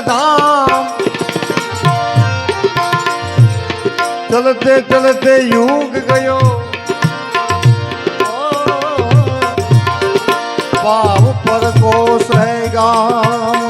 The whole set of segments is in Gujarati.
धाम? चलते चलते युग गयो। बाप पर कोश है गाम।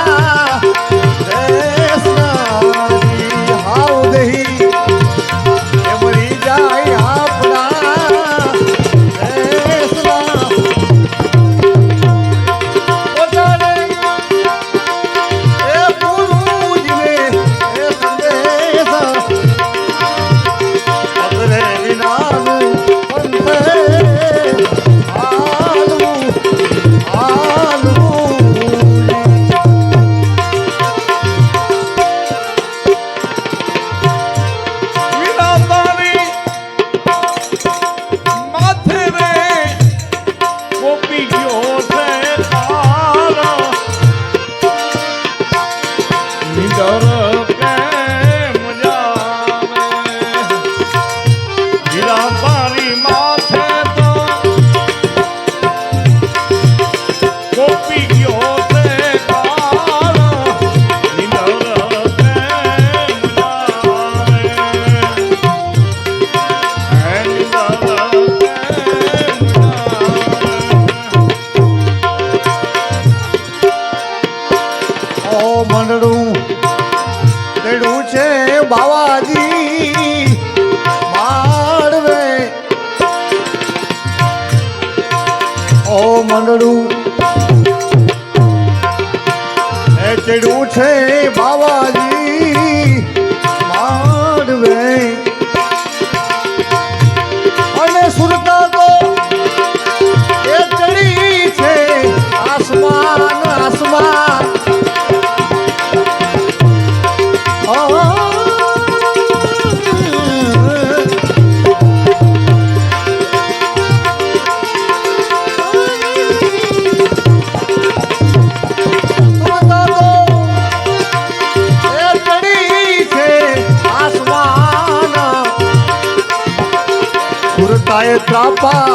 આંગણું ખેંચડું છે पाए त्रापा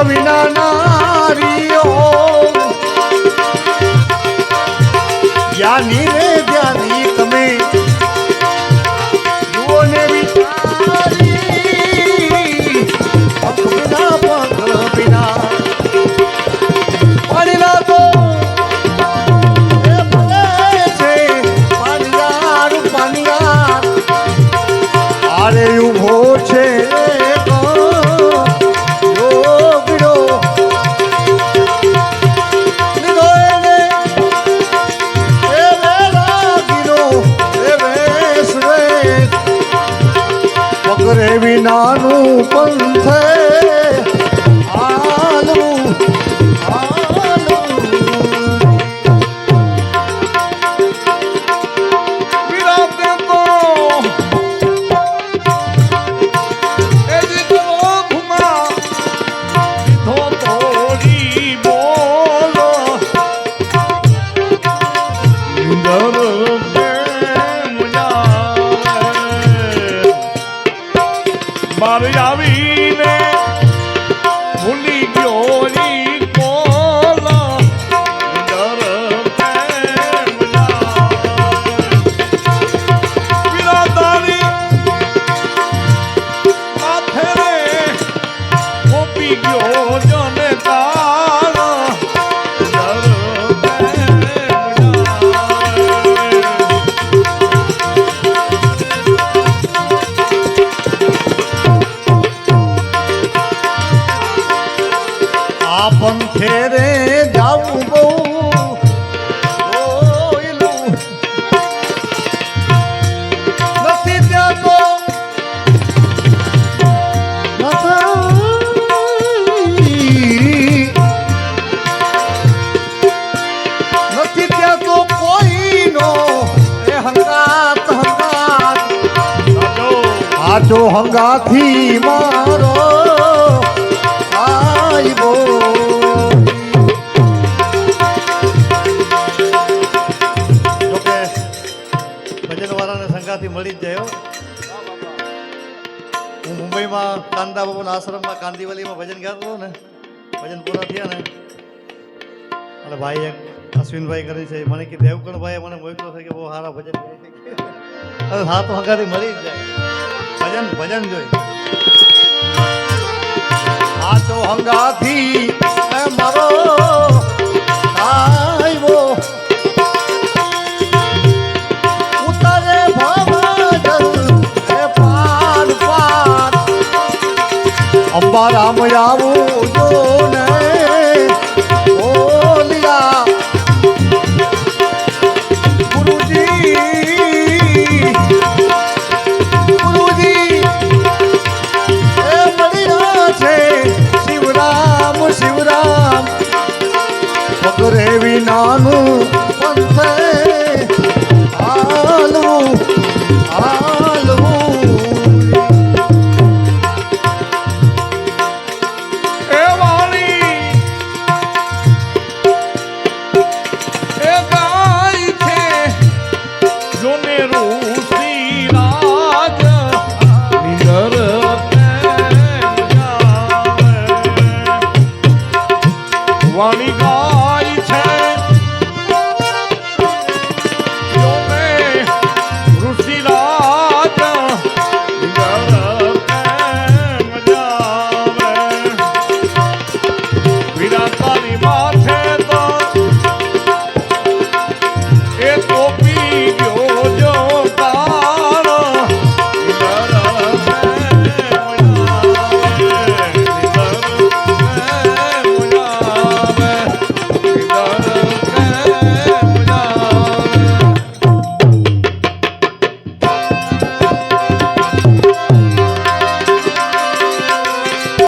મુખ વિના નારીઓ. જ્ઞાની રે પગરે વિનાનું પંથે. હાલવું આ પંથે રે જાવું બહુ. નથી ત્યાં તો નથી. નથી ત્યાં તો કોઈનો એ હંગાત હંગાત આજો હંગાથી મારો મળી જ જાય હું મુંબઈમાં કાંદા આશ્રમમાં કાંદીવલીમાં ભજન ગાતો ને ભજન પૂરા થયા ને અને ભાઈ એક અશ્વિનભાઈ કરે છે મને કે દેવકણભાઈ મને મોકલો છે કે બહુ સારા ભજન અરે છે. હવે હા તો હંગાથી મળી જ જાય ભજન ભજન જોઈ આ તો હંગાથી અંબારામ આવું